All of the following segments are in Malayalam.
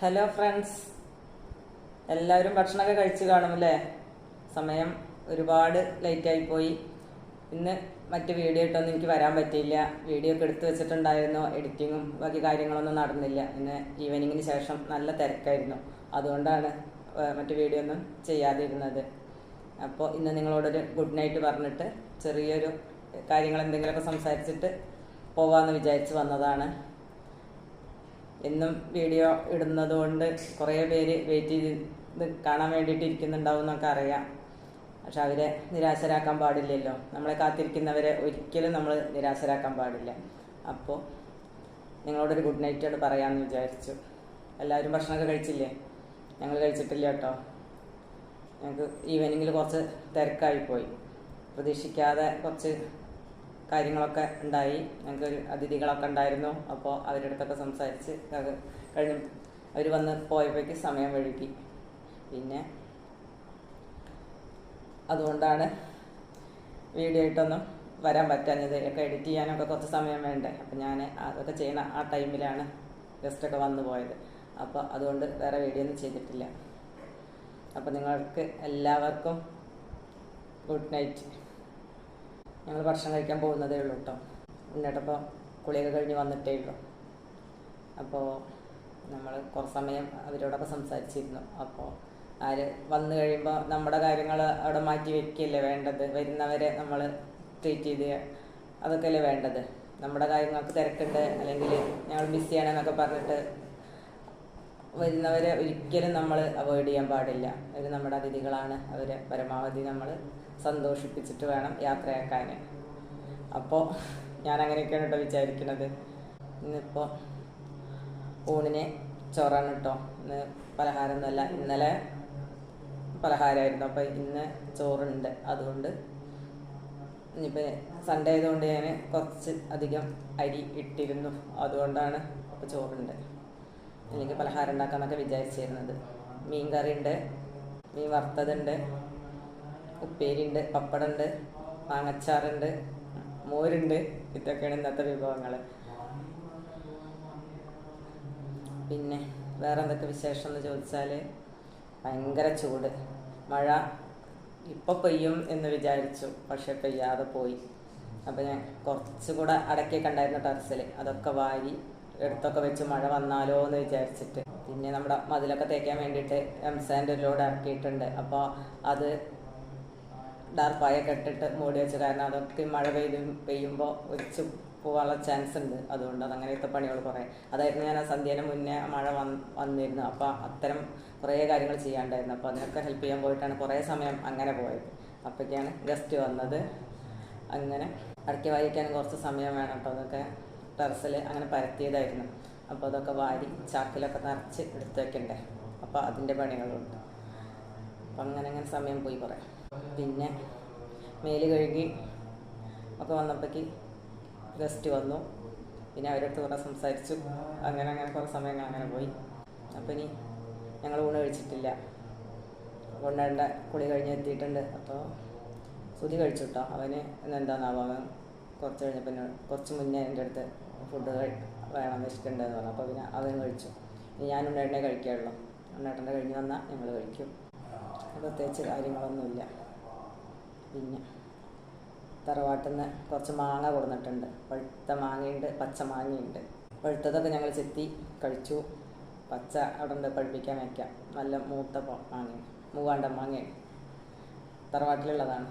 ഹലോ ഫ്രണ്ട്സ് എല്ലാവരും ഭക്ഷണമൊക്കെ കഴിച്ചു കാണും അല്ലേ സമയം ഒരുപാട് ലേറ്റായി പോയി ഇന്ന് മറ്റ് വീഡിയോ ഇട്ടൊന്നും എനിക്ക് വരാൻ പറ്റിയില്ല. വീഡിയോ ഒക്കെ എടുത്തു വെച്ചിട്ടുണ്ടായിരുന്നു. എഡിറ്റിങ്ങും ബാക്കി കാര്യങ്ങളൊന്നും നടന്നില്ല. ഇന്ന് ഈവനിങ്ങിന് ശേഷം നല്ല തിരക്കായിരുന്നു. അതുകൊണ്ടാണ് മറ്റു വീഡിയോ ഒന്നും ചെയ്യാതിരുന്നത്. അപ്പോൾ ഇന്ന് നിങ്ങളോടൊരു ഗുഡ് നൈറ്റ് പറഞ്ഞിട്ട് ചെറിയൊരു കാര്യങ്ങൾ എന്തെങ്കിലുമൊക്കെ സംസാരിച്ചിട്ട് പോവാമെന്ന് വിചാരിച്ച് വന്നതാണ്. എന്നും വീഡിയോ ഇടുന്നത് കൊണ്ട് കുറേ പേര് വെയിറ്റ് ചെയ്ത് കാണാൻ വേണ്ടിയിട്ട് ഇരിക്കുന്നുണ്ടാവും എന്നൊക്കെ അറിയാം. പക്ഷെ അവരെ നിരാശരാക്കാൻ പാടില്ലല്ലോ. നമ്മളെ കാത്തിരിക്കുന്നവരെ ഒരിക്കലും നമ്മൾ നിരാശരാക്കാൻ പാടില്ല. അപ്പോൾ നിങ്ങളോടൊരു ഗുഡ് നൈറ്റോട് പറയാമെന്ന് വിചാരിച്ചു. എല്ലാവരും ഭക്ഷണമൊക്കെ കഴിച്ചില്ലേ? ഞങ്ങൾ കഴിച്ചിട്ടില്ല കേട്ടോ. ഞങ്ങൾക്ക് ഈവനിങ്ങിൽ കുറച്ച് തിരക്കായി പോയി. പ്രതീക്ഷിക്കാതെ കുറച്ച് കാര്യങ്ങളൊക്കെ ഉണ്ടായി. ഞങ്ങൾക്ക് അതിഥികളൊക്കെ ഉണ്ടായിരുന്നു. അപ്പോൾ അവരുടെ അടുത്തൊക്കെ സംസാരിച്ച് കഴിഞ്ഞു അവർ വന്ന് പോയപ്പോഴേക്ക് സമയം വഴുകി. പിന്നെ അതുകൊണ്ടാണ് വീഡിയോ ആയിട്ടൊന്നും വരാൻ പറ്റാഞ്ഞത്. ഒക്കെ എഡിറ്റ് ചെയ്യാനൊക്കെ കുറച്ച് സമയം വേണ്ടേ. അപ്പം ഞാൻ അതൊക്കെ ചെയ്യുന്ന ആ ടൈമിലാണ് ഗസ്റ്റൊക്കെ വന്നു പോയത്. അപ്പോൾ അതുകൊണ്ട് വേറെ വീഡിയോ ഒന്നും ചെയ്തിട്ടില്ല. അപ്പോൾ നിങ്ങൾക്ക് എല്ലാവർക്കും ഗുഡ് നൈറ്റ് ഞങ്ങൾ ഭക്ഷണം കഴിക്കാൻ പോകുന്നതേ ഉള്ളൂ കേട്ടോ ഉണ്ണിട്ടപ്പോൾ കുളിയൊക്കെ കഴിഞ്ഞ് വന്നിട്ടേ ഉള്ളൂ. അപ്പോൾ നമ്മൾ കുറച്ച് സമയം അവരോടൊക്കെ സംസാരിച്ചിരുന്നു. അപ്പോൾ ആര് വന്നു കഴിയുമ്പോൾ നമ്മുടെ കാര്യങ്ങൾ അവിടെ മാറ്റി വെക്കുകയല്ലേ വേണ്ടത്? വരുന്നവരെ നമ്മൾ ട്രീറ്റ് ചെയ്ത് അതൊക്കെയല്ലേ വേണ്ടത്? നമ്മുടെ കാര്യങ്ങൾക്ക് തിരക്കുണ്ട്. അല്ലെങ്കിൽ ഞങ്ങൾ ബിസിയാണെന്നൊക്കെ പറഞ്ഞിട്ട് വരുന്നവരെ ഒരിക്കലും നമ്മൾ അവോയ്ഡ് ചെയ്യാൻ പാടില്ല. അവർ നമ്മുടെ അതിഥികളാണ്. അവരെ പരമാവധി നമ്മൾ സന്തോഷിപ്പിച്ചിട്ട് വേണം യാത്രയാക്കാൻ അപ്പോൾ ഞാൻ അങ്ങനെയൊക്കെയാണ് കേട്ടോ വിചാരിക്കുന്നത് ഇന്നിപ്പോൾ ഊണിന് ചോറാണ് കേട്ടോ ഇന്ന് പലഹാരമൊന്നുമല്ല ഇന്നലെ പലഹാരമായിരുന്നു. അപ്പോൾ ഇന്ന് ചോറുണ്ട്. അതുകൊണ്ട് ഇനിയിപ്പോൾ സൺഡേ ആയതുകൊണ്ട് ഞാൻ കുറച്ച് അധികം അരി ഇട്ടിരുന്നു. അതുകൊണ്ടാണ് ഇപ്പോൾ ചോറുണ്ട്. അല്ലെങ്കിൽ പലഹാരം ഉണ്ടാക്കാമെന്നൊക്കെ വിചാരിച്ചിരുന്നത്. മീൻ കറി ഉണ്ട് മീൻ വറുത്തതുണ്ട് ഉപ്പേരിയുണ്ട് പപ്പടമുണ്ട് മാങ്ങച്ചാറുണ്ട് മോരുണ്ട്. ഇതൊക്കെയാണ് ഇന്നത്തെ വിഭവങ്ങൾ. പിന്നെ വേറെ എന്തൊക്കെ വിശേഷം എന്ന് ചോദിച്ചാൽ ഭയങ്കര ചൂട്. മഴ ഇപ്പോൾ പെയ്യും എന്ന് വിചാരിച്ചു പക്ഷെ പെയ്യാതെ പോയി. അപ്പോൾ ഞാൻ കുറച്ചുകൂടെ അടക്കിയൊക്കെ ഉണ്ടായിരുന്ന ടെറസിൽ അതൊക്കെ വാരി എടുത്തൊക്കെ വെച്ച് മഴ വന്നാലോ എന്ന് വിചാരിച്ചിട്ട്. പിന്നെ നമ്മുടെ മതിലൊക്കെ തേക്കാൻ വേണ്ടിയിട്ട് എംസാന്റെ ഒരു ലോഡ് ഇറക്കിയിട്ടുണ്ട്. അപ്പോൾ അത് ഡാർപ്പായൊക്കെ ഇട്ടിട്ട് മൂടി വെച്ച് കാരണം അതൊക്കെ മഴ പെയ്ത് പെയ്യുമ്പോൾ ഒലിച്ച് പോകാനുള്ള ചാൻസ് ഉണ്ട്. അതുകൊണ്ട് അത് അങ്ങനത്തെ പണികൾ കുറേ. അതായിരുന്നു ഞാൻ ആ സന്ധ്യേനെ മുന്നേ മഴ വന്ന് വന്നിരുന്നു അപ്പോൾ അത്തരം കുറേ കാര്യങ്ങൾ ചെയ്യാണ്ടായിരുന്നു. അപ്പോൾ അതിനൊക്കെ ഹെൽപ്പ് ചെയ്യാൻ പോയിട്ടാണ് കുറേ സമയം അങ്ങനെ പോയത്. അപ്പോഴേക്കാണ് ഗസ്റ്റ് വന്നത്. അങ്ങനെ അടക്കി വായിക്കാൻ കുറച്ച് സമയം വേണം. കേട്ടോ അതൊക്കെ ടെറസിൽ അങ്ങനെ പരത്തിയതായിരുന്നു. അപ്പോൾ അതൊക്കെ വാരി ചാക്കിലൊക്കെ നിറച്ച് എടുത്ത് വെക്കണ്ടേ അപ്പോൾ അതിന്റെ പണികളുണ്ട്. അപ്പം അങ്ങനെ അങ്ങനെ സമയം പോയി കുറേ. പിന്നെ മേൽ കഴുകി ഒക്കെ വന്നപ്പോഴേക്ക് ഗസ്റ്റ് വന്നു. പിന്നെ അവരടുത്ത് കുറേ സംസാരിച്ചു. അങ്ങനെ അങ്ങനെ കുറേ സമയങ്ങൾ അങ്ങനെ പോയി. അപ്പോൾ ഇനി ഞങ്ങൾ ഊണ് കഴിച്ചിട്ടില്ല. കൊണ്ടേണ്ട കുളി കഴിഞ്ഞ് എത്തിയിട്ടുണ്ട്. അപ്പോൾ സുതി കഴിച്ചു കേട്ടോ അവന് എന്താണെന്നാവോ അവൻ? കുറച്ച് കഴിഞ്ഞപ്പോൾ കുറച്ച് മുന്നേ എന്റെ അടുത്ത് ഫുഡ് വേണം വെച്ചിട്ടുണ്ടെന്ന് പറഞ്ഞു. അപ്പോൾ പിന്നെ അതും കഴിച്ചു. ഞാൻ ഉണ്ണേട്ടനെ കഴിക്കാറുള്ളൂ ഉണ്ണേട്ടന്റെ കഴിഞ്ഞ് വന്നാൽ ഞങ്ങൾ കഴിക്കും. പ്രത്യേകിച്ച് കാര്യങ്ങളൊന്നുമില്ല. പിന്നെ തറവാട്ടിൽ നിന്ന് കുറച്ച് മാങ്ങ കൊടുന്നിട്ടുണ്ട് പഴുത്ത മാങ്ങയുണ്ട് പച്ച മാങ്ങയുണ്ട്. പഴുത്തതൊക്കെ ഞങ്ങൾ ചെത്തി കഴിച്ചു. പച്ച അവിടെ ഉണ്ട് പഴുപ്പിക്കാൻ വയ്ക്കാം നല്ല മൂത്ത മാങ്ങ മൂവാണ്ട മാങ്ങയാണ്. തറവാട്ടിലുള്ളതാണ്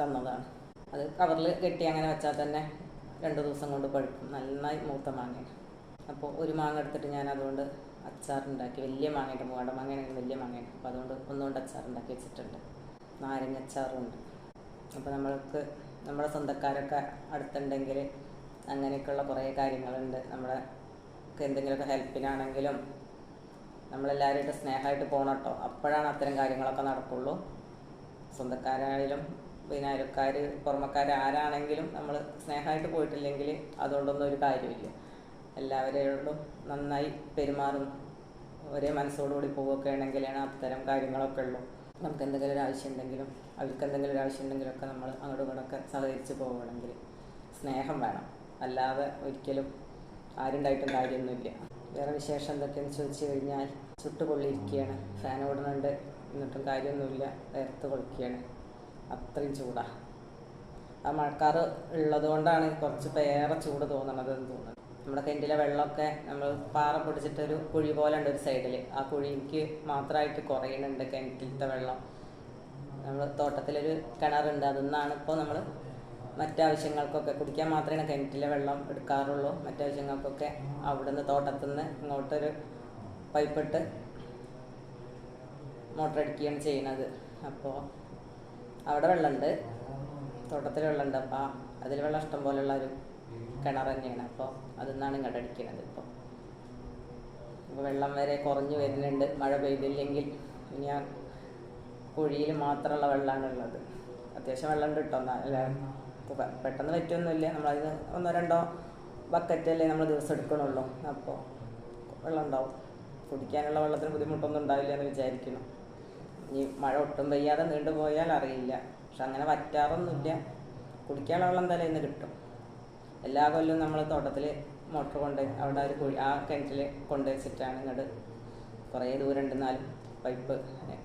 തന്നതാണ്. അത് കവറിൽ കെട്ടി അങ്ങനെ വെച്ചാൽ തന്നെ രണ്ട് ദിവസം കൊണ്ട് പഴുക്കും. നന്നായി മൂത്ത മാങ്ങയാണ്. അപ്പോൾ ഒരു മാങ്ങ എടുത്തിട്ട് ഞാൻ അതുകൊണ്ട് അച്ചാറുണ്ടാക്കി. വലിയ മാങ്ങയുടെ മൂവാട മാങ്ങയാണെങ്കിൽ വലിയ മാങ്ങയാണ്. അപ്പോൾ അതുകൊണ്ട് ഒന്നുകൊണ്ട് അച്ചാറുണ്ടാക്കി വെച്ചിട്ടുണ്ട്. നാരങ്ങ അച്ചാറുണ്ട്. അപ്പോൾ നമ്മൾക്ക് നമ്മുടെ സ്വന്തക്കാരൊക്കെ അടുത്തുണ്ടെങ്കിൽ അങ്ങനെയൊക്കെയുള്ള കുറേ കാര്യങ്ങളുണ്ട്. ഒക്കെ എന്തെങ്കിലുമൊക്കെ ഹെൽപ്പിനാണെങ്കിലും നമ്മളെല്ലാവരുമായിട്ട് സ്നേഹമായിട്ട് പോകണം കേട്ടോ. അപ്പോഴാണ് അത്തരം കാര്യങ്ങളൊക്കെ നടക്കുള്ളൂ. സ്വന്തക്കാരായാലും പിന്നെ അയൽക്കാർ പുറമക്കാർ ആരാണെങ്കിലും നമ്മൾ സ്നേഹമായിട്ട് പോയിട്ടില്ലെങ്കിൽ അതുകൊണ്ടൊന്നും ഒരു കാര്യമില്ല എല്ലാവരോടും നന്നായി പെരുമാറും. ഒരേ മനസ്സോടുകൂടി പോവുകയൊക്കെ അത്തരം കാര്യങ്ങളൊക്കെ ഉള്ളൂ. നമുക്ക് എന്തെങ്കിലും ഒരു ആവശ്യം ഉണ്ടെങ്കിലും അവർക്ക് എന്തെങ്കിലും ഒരു ആവശ്യം ഉണ്ടെങ്കിലൊക്കെ നമ്മൾ അങ്ങോട്ടും ഇങ്ങോട്ടൊക്കെ സഹകരിച്ച് പോവുകയാണെങ്കിൽ സ്നേഹം വേണം. അല്ലാതെ ഒരിക്കലും ആരുണ്ടായിട്ടും കാര്യമൊന്നുമില്ല. വേറെ വിശേഷം എന്തൊക്കെയെന്ന് ചോദിച്ചു കഴിഞ്ഞാൽ ചുട്ടുപൊള്ളിയിരിക്കുകയാണ്. ഫാൻ ഓടുന്നുണ്ട്. എന്നിട്ടും കാര്യമൊന്നുമില്ല. വേർത്ത് കൊളിക്കുകയാണ് അത്രയും ചൂടാ. ആ മഴക്കാറ് ഉള്ളത് കൊണ്ടാണ് കുറച്ച് പേറെ ചൂട് തോന്നണത് എന്ന് തോന്നുന്നത്. നമ്മുടെ കിണറ്റിലെ വെള്ളമൊക്കെ നമ്മൾ പാറ പിടിച്ചിട്ടൊരു കുഴി പോലെ ഉണ്ട് ഒരു സൈഡിൽ ആ കുഴിക്ക് മാത്രമായിട്ട് കുറയുന്നുണ്ട് കിണറ്റിലത്തെ വെള്ളം. നമ്മൾ തോട്ടത്തിലൊരു കിണറുണ്ട്. അതിൽ നിന്നാണ് ഇപ്പോൾ നമ്മൾ മറ്റാവശ്യങ്ങൾക്കൊക്കെ കുടിക്കാൻ മാത്രമേ കിണറ്റിലെ വെള്ളം എടുക്കാറുള്ളൂ. മറ്റാവശ്യങ്ങൾക്കൊക്കെ അവിടുന്ന് തോട്ടത്തിൽ നിന്ന് ഇങ്ങോട്ടൊരു പൈപ്പിട്ട് മോട്ടർ അടിക്കുകയാണ് ചെയ്യുന്നത്. അപ്പോൾ അവിടെ വെള്ളമുണ്ട്. തോട്ടത്തിൽ വെള്ളമുണ്ട്. അപ്പോൾ അതിൽ വെള്ളം ഇഷ്ടം പോലെയുള്ള ഒരു കിണർ തന്നെയാണ്. അപ്പോൾ അതിൽ നിന്നാണ് ഇങ്ങോട്ട് അടിക്കുന്നത് ഇപ്പോൾ വെള്ളം വരെ കുറഞ്ഞു വരുന്നുണ്ട്. മഴ പെയ്തില്ലെങ്കിൽ ഇനി ആ കുഴിയിൽ മാത്രമുള്ള വെള്ളമാണ് ഉള്ളത് അത്യാവശ്യം വെള്ളം കിട്ടും. അല്ല പെട്ടെന്ന് പറ്റൊന്നുമില്ല നമ്മളതിന് ഒന്നോ രണ്ടോ ബക്കറ്റല്ലേ നമ്മൾ ദിവസം എടുക്കണുള്ളൂ. അപ്പോൾ വെള്ളം ഉണ്ടാവും കുടിക്കാനുള്ള വെള്ളത്തിന് ബുദ്ധിമുട്ടൊന്നും ഉണ്ടാവില്ല എന്ന് വിചാരിക്കണം ഇനി മഴ ഒട്ടും പെയ്യാതെ നീണ്ടു പോയാൽ അറിയില്ല. പക്ഷെ അങ്ങനെ വറ്റാറൊന്നുമില്ല. കുടിക്കാനുള്ള വെള്ളം തലേന്ന് കിട്ടും. എല്ലാ കൊല്ലവും നമ്മൾ തോട്ടത്തിൽ മോട്ടർ കൊണ്ട് അവിടെ ഒരു കുഴി ആ കിണറ്റിൽ കൊണ്ട് വെച്ചിട്ടാണ് ഇങ്ങോട്ട് കുറേ ദൂരം ഉണ്ടെന്നാലും പൈപ്പ്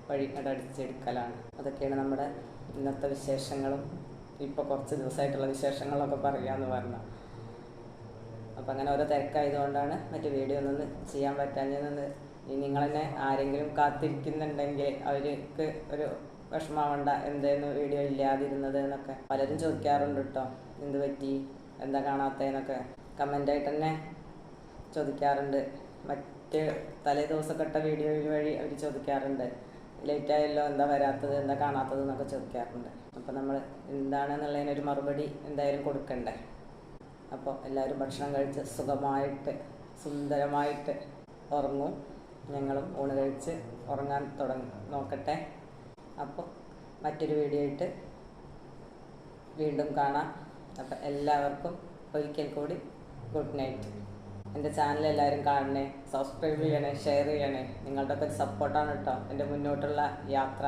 വഴി ഇങ്ങോട്ട് അടിച്ചെടുക്കലാണ്. അതൊക്കെയാണ് നമ്മുടെ ഇന്നത്തെ വിശേഷങ്ങളും. ഇപ്പോൾ കുറച്ച് ദിവസമായിട്ടുള്ള വിശേഷങ്ങളൊക്കെ പറയാമെന്ന് പറഞ്ഞു. അപ്പം അങ്ങനെ ഓരോ തിരക്കായതുകൊണ്ടാണ് മറ്റു വീഡിയോ ഒന്നും ചെയ്യാൻ പറ്റാഞ്ഞതെന്ന് തന്നെ ആരെങ്കിലും കാത്തിരിക്കുന്നുണ്ടെങ്കിൽ അവർക്ക് ഒരു വിഷമാവണ്ട എന്തായിരുന്നു വീഡിയോ ഇല്ലാതിരുന്നത് എന്നൊക്കെ പലരും ചോദിക്കാറുണ്ട് കേട്ടോ എന്ത് പറ്റി? എന്താ കാണാത്തതെന്നൊക്കെ കമന്റായിട്ട് തന്നെ ചോദിക്കാറുണ്ട്. മറ്റ് തലേ ദിവസമൊക്കെ വീഡിയോ വഴി അവർ ചോദിക്കാറുണ്ട്. ലേറ്റ് ആയല്ലോ എന്താ വരാത്തത് എന്താ കാണാത്തത് എന്നൊക്കെ ചോദിക്കാറുണ്ട്. അപ്പോൾ നമ്മൾ എന്താണെന്നുള്ളതിനൊരു മറുപടി എന്തായാലും കൊടുക്കണ്ടേ? അപ്പോൾ എല്ലാവരും ഭക്ഷണം കഴിച്ച് സുഖമായിട്ട് സുന്ദരമായിട്ട് ഉറങ്ങും. ഞങ്ങളും ഊണ് കഴിച്ച് ഉറങ്ങാൻ തുടങ്ങി. നോക്കട്ടെ. അപ്പോൾ മറ്റൊരു വീഡിയോ ആയിട്ട് വീണ്ടും കാണാം. അപ്പം എല്ലാവർക്കും ഒരിക്കൽ കൂടി ഗുഡ് നൈറ്റ് എന്റെ ചാനൽ എല്ലാവരും കാണണേ സബ്സ്ക്രൈബ് ചെയ്യണേ ഷെയർ ചെയ്യണേ. നിങ്ങളുടെ ഒക്കെ ഒരു സപ്പോർട്ടാണ് കേട്ടോ എന്റെ മുന്നോട്ടുള്ള യാത്ര.